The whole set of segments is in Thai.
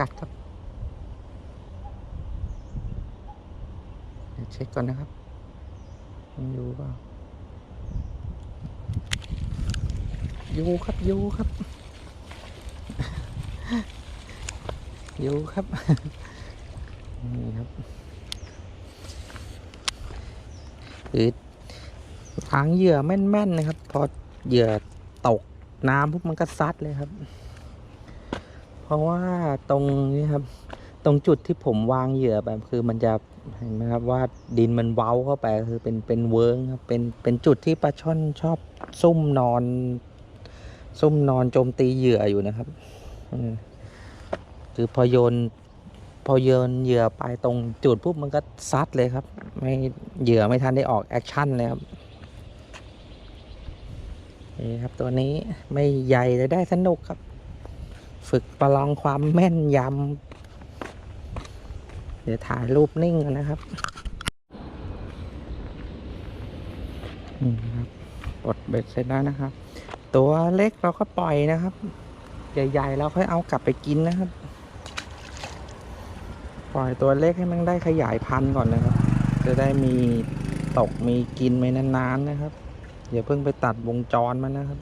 กัดครับ เช็คก่อนนะครับยังอยู่เปล่าอยู่ครับอยู่ครับอยู่ครับ นี่ครับคือทางเหยื่อแม่นๆนะครับ พอเหยื่อตกน้ำปุ๊บมันก็ซัดเลยครับ ราะว่าตรงนี้ครับ ตรงจุดที่ผมวางเหยื่อแบบคือมันจะเห็นไหมครับว่าดินมันเว้าเข้าไปคือเป็นเป็นเวิร์งครับเป็นเป็นจุดที่ปลาช่อนชอบซุ่มนอน ซุ่มนอนโจมตีเหยื่ออยู่นะครับคือพอโยนพอโยนเหยื่อไปตรงจุดปุ๊บมันก็ซัดเลยครับ ไม่เหยื่อไม่ทันได้ออกแอคชั่นเลยครับนี่ครับตัวนี้ไม่ใหญ่แต่ได้สนุกครับ ฝึกประลองความแม่นยำ เดี๋ยวถ่ายรูปนิ่งนนะครับนี่ครับปลดเบ็ดเสร็จแล้วนะครับ ตัวเล็กเราก็ปล่อยนะครับ ใหญ่ๆเราค่อยเอากลับไปกินนะครับ ปล่อยตัวเล็กให้มันได้ขยายพันธุ์ก่อนนะครับ จะได้มีตกมีกินไปนานๆนะครับอย่าเพิ่งไปตัดวงจรมันนะครับ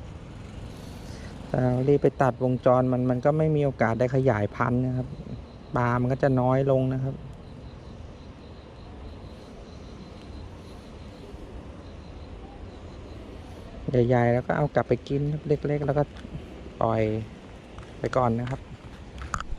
แต่รารีบไปตัดวงจรมันมันก็ไม่มีโอกาสได้ขยายพันธุ์นะครับปลามันก็จะน้อยลงนะครับ ใหญ่ๆแล้วก็เอากลับไปกินเล็ก ๆ แล้วก็ปล่อยไปก่อนนะครับ